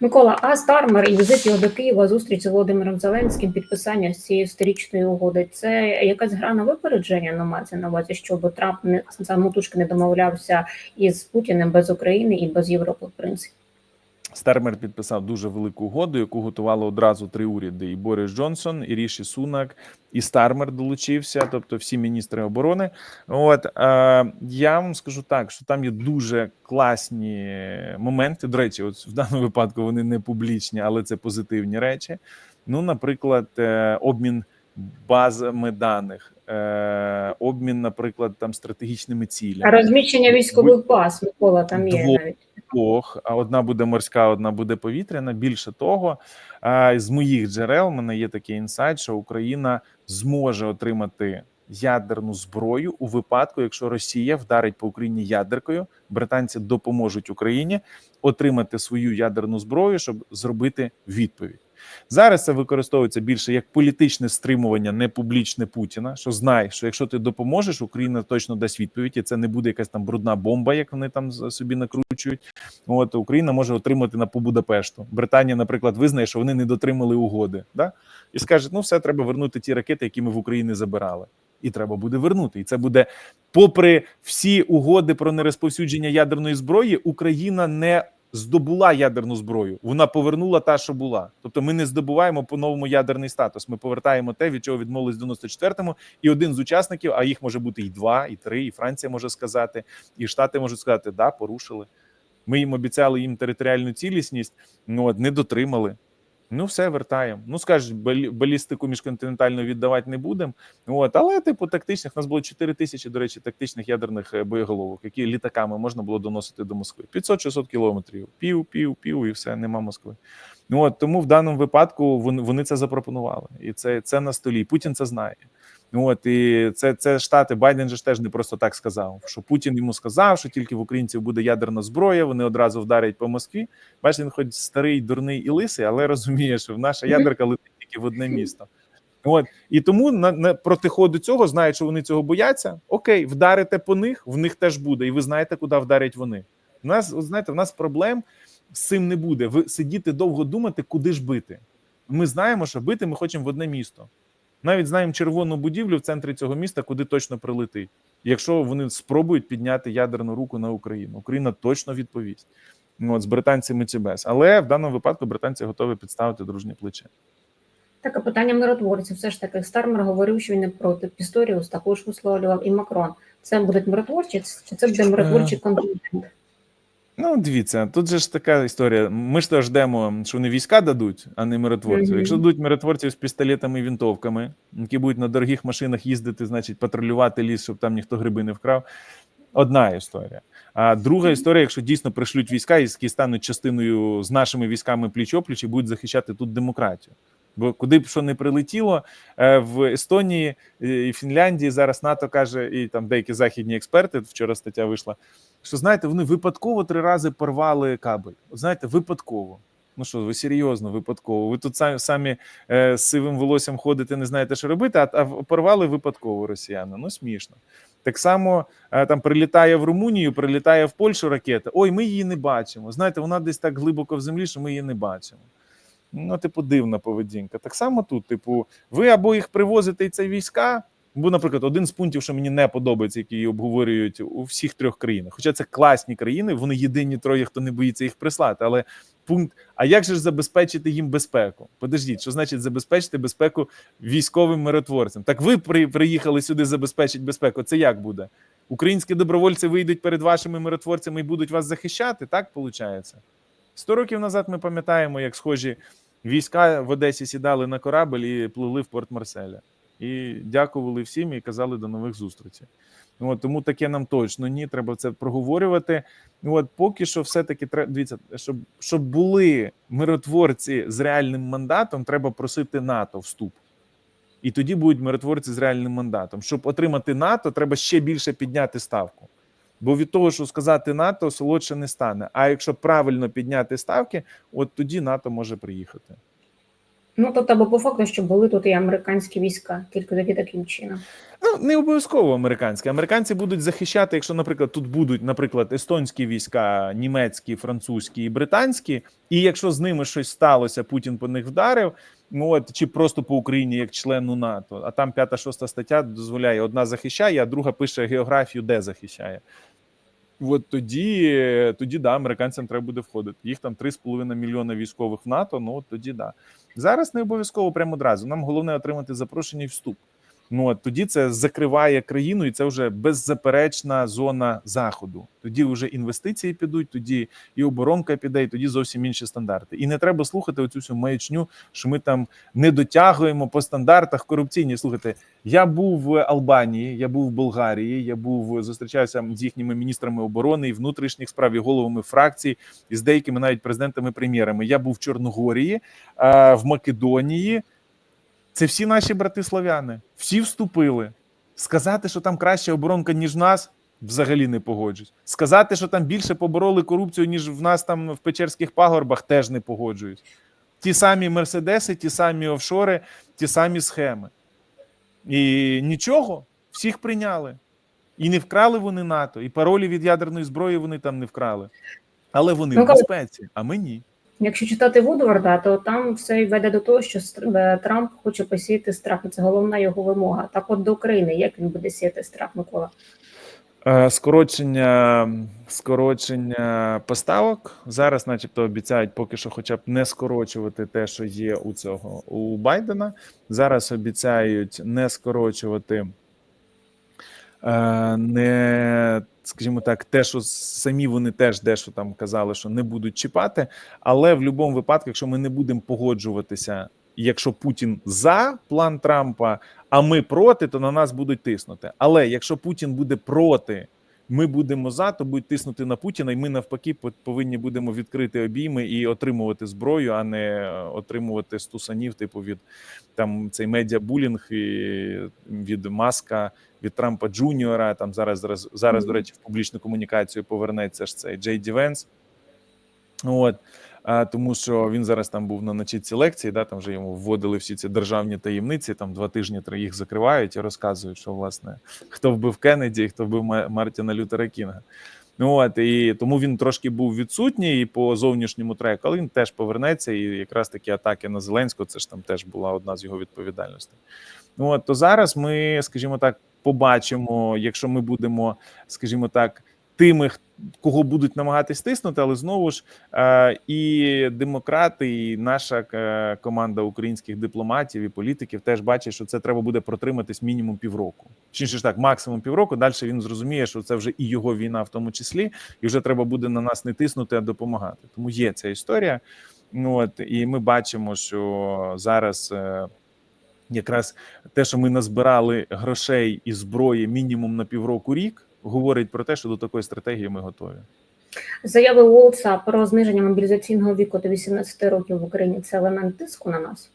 Микола, а Стармер і візит його до Києва, зустріч з Володимиром Зеленським, підписання цієї сторічної угоди. Це якась гра на випередження на мається на увазі, щоб Трамп не самотужки не домовлявся із Путіним без України і без Європи, в принципі. Стармер підписав дуже велику угоду, яку готували одразу три уряди: і Борис Джонсон, і Ріші Сунак, і Стармер долучився, тобто всі міністри оборони. От е, я вам скажу так, що там є дуже класні моменти. До речі, от в даному випадку вони не публічні, але це позитивні речі. Ну, наприклад, е, обмін базами даних, е, обмін, наприклад, там стратегічними цілями. Розміщення військових баз, Микола, там є навіть. Двох, одна буде морська, одна буде повітряна. Більше того, з моїх джерел в мене є такий інсайт, що Україна зможе отримати ядерну зброю у випадку, якщо Росія вдарить по Україні ядеркою, британці допоможуть Україні отримати свою ядерну зброю, щоб зробити відповідь. Зараз це використовується більше як політичне стримування, не публічне Путіна. Що знай, що якщо ти допоможеш, Україна точно дасть відповідь, і це не буде якась там брудна бомба, як вони там собі накручують. От Україна може отримати на по Будапешту. Британія, наприклад, визнає, що вони не дотримали угоди, да? і скаже: ну все, треба вернути ті ракети, які ми в Україні забирали. І треба буде вернути. І це буде, попри всі угоди про нерозповсюдження ядерної зброї, Україна не здобула ядерну зброю. Вона повернула та, що була. Тобто, ми не здобуваємо по-новому ядерний статус. Ми повертаємо те, від чого відмовились в 94-му, і один з учасників, а їх може бути і два, і три, і Франція може сказати, і Штати можуть сказати, да, порушили. Ми їм обіцяли їм територіальну цілісність, ну от не дотримали. Ну, все вертаємо. Ну, скажеш, балі- балістику міжконтинентальну віддавати не будемо. От, але, типу, тактичних у нас було 4 тисячі, до речі, тактичних ядерних е, боєголовок, які літаками можна було доносити до Москви. 500-600 кілометрів. Пів, пів, пів, і все, нема Москви. Ну от тому в даному випадку вони, вони це запропонували, і це, це на столі. Путін це знає. От і це, це штати. Байден же теж не просто так сказав. Що Путін йому сказав, що тільки в українців буде ядерна зброя, вони одразу вдарять по Москві. Бачите, він хоч старий, дурний і лисий, але розуміє, що наша ядерка летить тільки в одне місто. От і тому на, на проти ходу цього знають, що вони цього бояться. Окей, вдарите по них, в них теж буде, і ви знаєте, куди вдарять вони. У нас, от знаєте, в нас проблем з цим не буде. Ви сидіти довго думати, куди ж бити. Ми знаємо, що бити ми хочемо в одне місто. Навіть знаємо червону будівлю в центрі цього міста, куди точно прилетить. Якщо вони спробують підняти ядерну руку на Україну, Україна точно відповість. Ну, От з британцями чи без. Але в даному випадку британці готові підставити дружні плече. Таке питання миротворців. Все ж таки, Стармер говорив, що він не проти Пісторіус, також висловлював і Макрон. Це будуть миротворці, чи це буде миротворчий континент? Ну, дивіться, тут же ж така історія. Ми ж теж ждемо, що вони війська дадуть, а не миротворців. Мгм. Якщо дадуть миротворців з пістолетами і вінтовками, які будуть на дорогих машинах їздити, значить, патрулювати ліс, щоб там ніхто гриби не вкрав. Одна історія. А друга історія, якщо дійсно пришлють війська, які стануть частиною з нашими військами пліч-опліч і будуть захищати тут демократію. Бо куди б що не прилетіло е, в Естонії е, і Фінляндії зараз НАТО каже, і там деякі західні експерти. Вчора стаття вийшла. Що знаєте, вони випадково три рази порвали кабель. Знаєте, випадково. Ну що, ви серйозно, випадково? Ви тут самі, самі е, з сивим волоссям ходите, не знаєте, що робити, а, а порвали випадково росіяни. Ну смішно. Так само там прилітає в Румунію, прилітає в Польщу ракета. Ой, ми її не бачимо. Знаєте, вона десь так глибоко в землі, що ми її не бачимо. Ну, типу, дивна поведінка. Так само тут, типу, ви або їх привозите і це війська. Бо, наприклад, один з пунктів, що мені не подобається, які обговорюють у всіх трьох країнах. Хоча це класні країни, вони єдині троє, хто не боїться їх прислати. Але пункт: а як же ж забезпечити їм безпеку? Подождіть, що значить забезпечити безпеку військовим миротворцям? Так ви при, приїхали сюди забезпечити безпеку. Це як буде? Українські добровольці вийдуть перед вашими миротворцями і будуть вас захищати? Так виходить? Сто років назад ми пам'ятаємо, як схожі війська в Одесі сідали на корабль і плили в порт Марселя. І дякували всім і казали до нових зустрічей. От, тому таке нам точно ні, треба це проговорювати. От поки що, все-таки треба дивіться, щоб, щоб були миротворці з реальним мандатом, треба просити НАТО вступ. І тоді будуть миротворці з реальним мандатом. Щоб отримати НАТО, треба ще більше підняти ставку. Бо від того, що сказати НАТО, солодше не стане. А якщо правильно підняти ставки, от тоді НАТО може приїхати. Ну тобто, або по факту, що були тут і американські війська, тільки тоді таким чином. Ну, не обов'язково американські. Американці будуть захищати, якщо, наприклад, тут будуть, наприклад, естонські війська, німецькі, французькі і британські, і якщо з ними щось сталося, Путін по них вдарив. Ну от чи просто по Україні як члену НАТО, а там п'ята шоста стаття дозволяє одна захищає, а друга пише географію, де захищає. От тоді, тоді да, американцям треба буде входити. Їх там 3,5 мільйона військових в НАТО. Ну тоді да. Зараз не обов'язково прямо одразу. Нам головне отримати запрошення і вступ. Ну от тоді це закриває країну, і це вже беззаперечна зона заходу. Тоді вже інвестиції підуть, тоді і оборонка піде, і тоді зовсім інші стандарти. І не треба слухати оцю всю маячню, що ми там не дотягуємо по стандартах корупційні. Слухайте, я був в Албанії, я був в Болгарії, я був зустрічався з їхніми міністрами оборони і внутрішніх справ і головами фракцій, і з деякими навіть президентами-прем'єрами. Я був в Чорногорії, е, в Македонії. Це всі наші брати слов'яни, всі вступили. Сказати, що там краща оборонка, ніж в нас, взагалі не погоджуюсь. Сказати, що там більше побороли корупцію, ніж в нас там в Печерських пагорбах, теж не погоджуюсь. Ті самі мерседеси, ті самі офшори, ті самі схеми. І нічого, всіх прийняли. І не вкрали вони НАТО, і паролі від ядерної зброї вони там не вкрали. Але вони Ну, в безпеці, а ми ні. Якщо читати Вудварда, то там все веде до того, що е, Трамп хоче посіяти страх. і Це головна його вимога. Так, от до України, як він буде сіяти страх, Микола? Е, Скорочення, скорочення поставок зараз, начебто, обіцяють поки що, хоча б не скорочувати те, що є у цього у Байдена. Зараз обіцяють не скорочувати, е, не скажімо так, те, що самі вони теж дещо там казали, що не будуть чіпати. Але в будь-якому випадку, якщо ми не будемо погоджуватися, якщо Путін за план Трампа, а ми проти, то на нас будуть тиснути. Але якщо Путін буде проти, ми будемо за, то будуть тиснути на Путіна, і ми навпаки по- повинні будемо відкрити обійми і отримувати зброю, а не е, отримувати стусанів, типу від там цей медіабулінг і від Маска, від Трампа Джуніора. Там зараз зараз, зараз до речі, в публічну комунікацію повернеться ж цей Джей Ді Венс. От тому що він зараз там був на начітці лекції, да, там вже йому вводили всі ці державні таємниці. Там два тижні три їх закривають і розказують, що власне хто вбив Кеннеді, хто вбив Ма- Мартіна Лютера Кінга. Ну от і тому він трошки був відсутній і по зовнішньому треку, але він теж повернеться. І якраз такі атаки на Зеленського, це ж там теж була одна з його відповідальностей. Ну от то зараз ми, скажімо так, побачимо, якщо ми будемо, скажімо так, тими, кого будуть намагатись тиснути, але знову ж е, і демократи, і наша е, команда українських дипломатів і політиків теж бачать, що це треба буде протриматись мінімум півроку. Чи ж так, максимум півроку. Далі він зрозуміє, що це вже і його війна, в тому числі, і вже треба буде на нас не тиснути, а допомагати. Тому є ця історія. Ну от і ми бачимо, що зараз. е, Якраз те, що ми назбирали грошей і зброї мінімум на півроку рік, говорить про те, що до такої стратегії ми готові. Заяви Уолтса про зниження мобілізаційного віку до 18 років в Україні це елемент тиску на нас.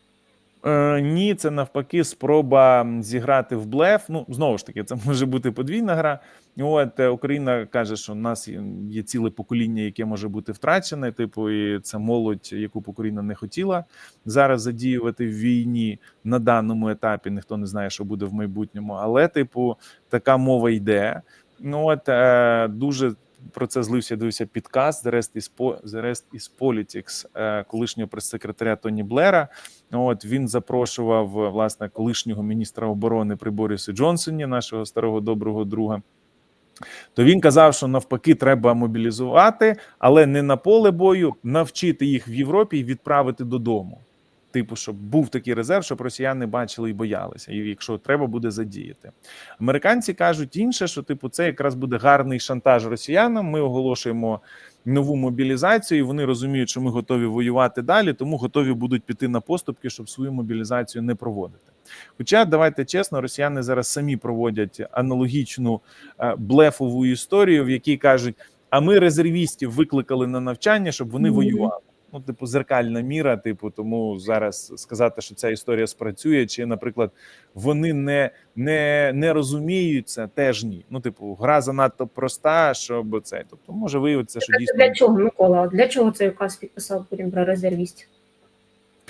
Е, ні, це навпаки спроба зіграти в блеф. Ну знову ж таки, це може бути подвійна гра. От е, Україна каже, що в нас є- є ціле покоління, яке може бути втрачене. Типу, і це молодь, яку б Україна не хотіла зараз задіювати в війні на даному етапі. Ніхто не знає, що буде в майбутньому. Але, типу, така мова йде. Ну от е, дуже про це злився. Дивився підкаст The Rest is, Po- The Rest is Politics е, колишнього прес-секретаря Тоні Блера. От він запрошував власне колишнього міністра оборони при Борисі Джонсоні, нашого старого доброго друга. То він казав, що навпаки треба мобілізувати, але не на поле бою, навчити їх в Європі і відправити додому. Типу, щоб був такий резерв, щоб росіяни бачили і боялися, і якщо треба буде задіяти. Американці кажуть інше, що типу, це якраз буде гарний шантаж росіянам. Ми оголошуємо нову мобілізацію, і вони розуміють, що ми готові воювати далі, тому готові будуть піти на поступки, щоб свою мобілізацію не проводити. Хоча давайте чесно, росіяни зараз самі проводять аналогічну е, блефову історію, в якій кажуть: а ми резервістів викликали на навчання, щоб вони Мгм. воювали. Ну, типу, зеркальна міра, типу, тому зараз сказати, що ця історія спрацює, чи, наприклад, вони не, не, не розуміються, теж ні. Ну, типу, гра занадто проста, щоб це. Тобто, може виявитися, що Це дійсно для чого, Микола? Для чого цей указ підписав Путін про резервістів?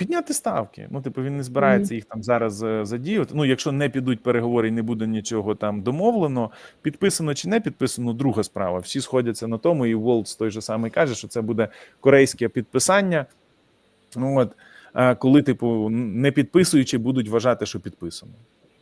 Підняти ставки. Ну, типу, він не збирається їх там зараз е, задіювати. Ну, якщо не підуть переговори і не буде нічого там домовлено, підписано чи не підписано, друга справа. Всі сходяться на тому, і Волтс той же самий каже, що це буде корейське підписання. Ну, от, е, коли, типу, не підписуючи, будуть вважати, що підписано.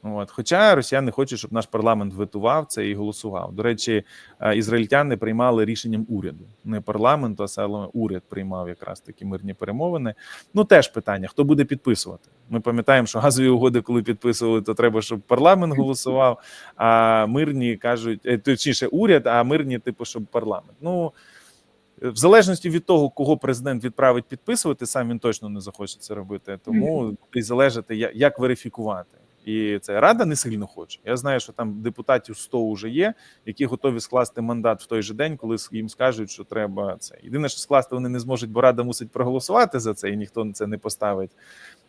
От. Хоча росіяни хочуть, щоб наш парламент витував це і голосував. До речі, е, ізраїльтяни приймали рішенням уряду, не парламенту, а саме уряд приймав якраз такі мирні перемовини. Ну теж питання: хто буде підписувати? Ми пам'ятаємо, що газові угоди, коли підписували, то треба, щоб парламент голосував. А мирні кажуть, е, точніше, уряд, а мирні, типу, щоб парламент. Ну в залежності від того, кого президент відправить підписувати, сам він точно не захоче це робити. Тому й залежати, як верифікувати. І це рада не сильно хоче. Я знаю, що там депутатів 100 вже є, які готові скласти мандат в той же день, коли їм скажуть, що треба це. Єдине, що скласти вони не зможуть, бо рада мусить проголосувати за це, і ніхто це не поставить.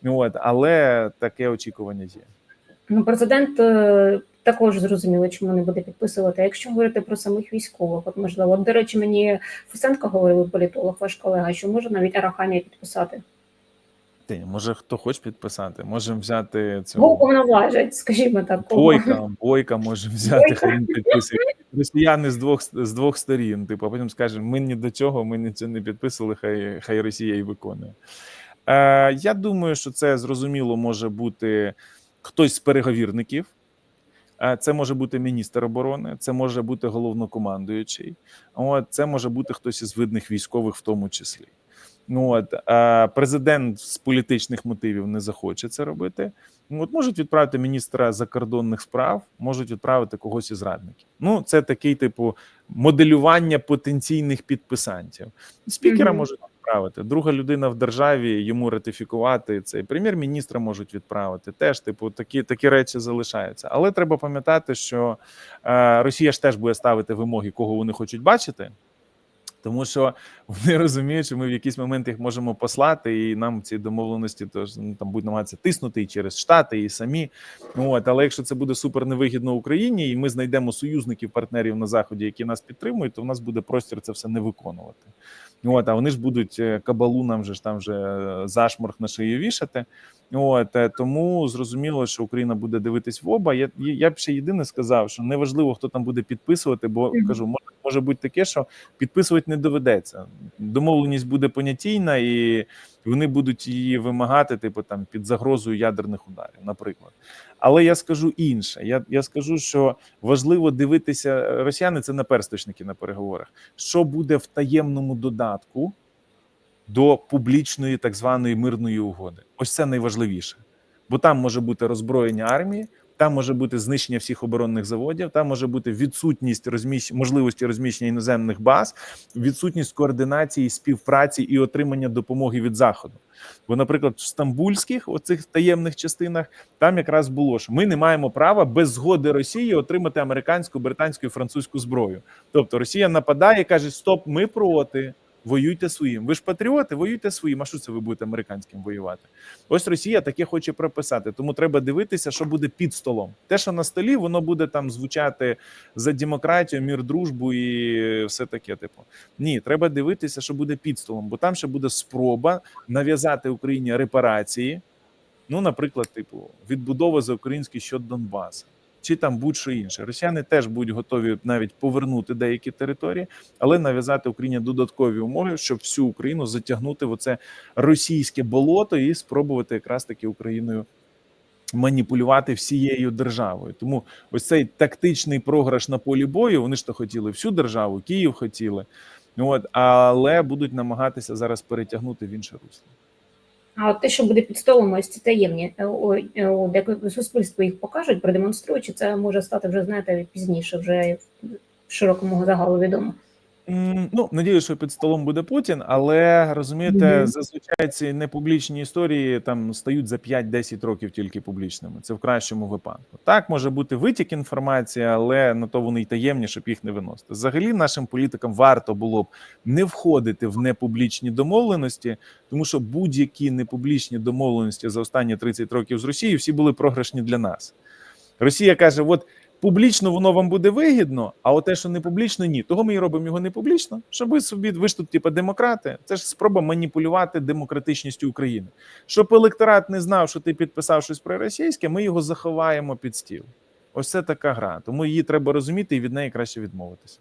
От, але таке очікування є. Ну, президент е, також зрозуміло, чому не буде підписувати. Якщо говорити про самих військових, от можливо, до речі, мені Фусенко говорив політолог, ваш колега, що може навіть Арахамія підписати. Ти, може, хто хоче підписати, можемо взяти Кого цього повноважать, скажімо так. бойка, бойка може взяти, Бойка. хай він підписує. Росіяни з двох з двох сторін. Типу, а потім скажемо, ми ні до чого, ми ні цього не підписували, хай хай Росія і виконує. Е, я думаю, що це зрозуміло може бути хтось з переговірників. Е, Це може бути міністр оборони, це може бути головнокомандуючий. От це може бути хтось із видних військових, в тому числі. Ну от е, президент з політичних мотивів не захоче це робити. Ну, от можуть відправити міністра закордонних справ, можуть відправити когось із радників. Ну, це такий типу моделювання потенційних підписантів. Спікера Мгм. можуть відправити. Друга людина в державі йому ратифікувати цей прем'єр-міністра можуть відправити. Теж, типу, такі такі речі залишаються. Але треба пам'ятати, що е, Росія ж теж буде ставити вимоги, кого вони хочуть бачити. Тому що вони розуміють, що ми в якийсь момент їх можемо послати, і нам ці домовленості тож ну, там будуть намагатися тиснути і через штати, і самі. От, але якщо це буде супер невигідно Україні, і ми знайдемо союзників, партнерів на заході, які нас підтримують, то в нас буде простір це все не виконувати. От, а вони ж будуть е, кабалу нам же ж там вже е, зашморг на шию вішати. От е, тому зрозуміло, що Україна буде дивитись в оба. Я я б ще єдине сказав, що неважливо, хто там буде підписувати, бо кажу, може, може бути таке, що підписувати не доведеться. Домовленість буде понятійна, і вони будуть її вимагати, типу там під загрозою ядерних ударів, наприклад. Але я скажу інше. Я, я скажу, що важливо дивитися. Росіяни це наперсточники на переговорах. Що буде в таємному додатку до публічної так званої мирної угоди? Ось це найважливіше, бо там може бути роззброєння армії. Там може бути знищення всіх оборонних заводів, там може бути відсутність розміщ... можливості розміщення іноземних баз, відсутність координації, співпраці і отримання допомоги від заходу. Бо, наприклад, в стамбульських оцих таємних частинах там якраз було що ми не маємо права без згоди Росії отримати американську, британську і французьку зброю. Тобто Росія нападає, каже: Стоп, ми проти. Воюйте своїм. Ви ж патріоти, воюйте своїм. А що це ви будете американським воювати? Ось Росія таке хоче прописати. Тому треба дивитися, що буде під столом. Те, що на столі, воно буде там звучати за демократію, мір, дружбу і все таке. Типу, ні, треба дивитися, що буде під столом, бо там ще буде спроба нав'язати Україні репарації. Ну, наприклад, типу, відбудова за український щодо Донбасу. Чи там будь-що інше. Росіяни теж будуть готові навіть повернути деякі території, але нав'язати Україні додаткові умови, щоб всю Україну затягнути в оце російське болото і спробувати якраз таки Україною маніпулювати всією державою. Тому ось цей тактичний програш на полі бою. Вони ж то хотіли всю державу, Київ хотіли. От, але будуть намагатися зараз перетягнути в інше русло. А от те, що буде під столом, ось ці таємні, е, е, як суспільство їх покажуть, продемонструють, чи це може стати вже, знаєте, пізніше, вже широкому загалу відомо. Ну, надію, що під столом буде Путін, але розумієте, Мгм. зазвичай ці непублічні історії там стають за 5-10 років тільки публічними. Це в кращому випадку. Так може бути витік інформації, але на то вони й таємні, щоб їх не виносити. Взагалі, нашим політикам варто було б не входити в непублічні домовленості, тому що будь-які непублічні домовленості за останні 30 років з Росією всі були програшні для нас. Росія каже: от Публічно воно вам буде вигідно, а от те, що не публічно, ні. Того ми і робимо його не публічно, щоб ви собі ви ж тут, типу, демократи. Це ж спроба маніпулювати демократичністю України. Щоб електорат не знав, що ти підписав щось проросійське, ми його заховаємо під стіл. Ось це така гра. Тому її треба розуміти і від неї краще відмовитися.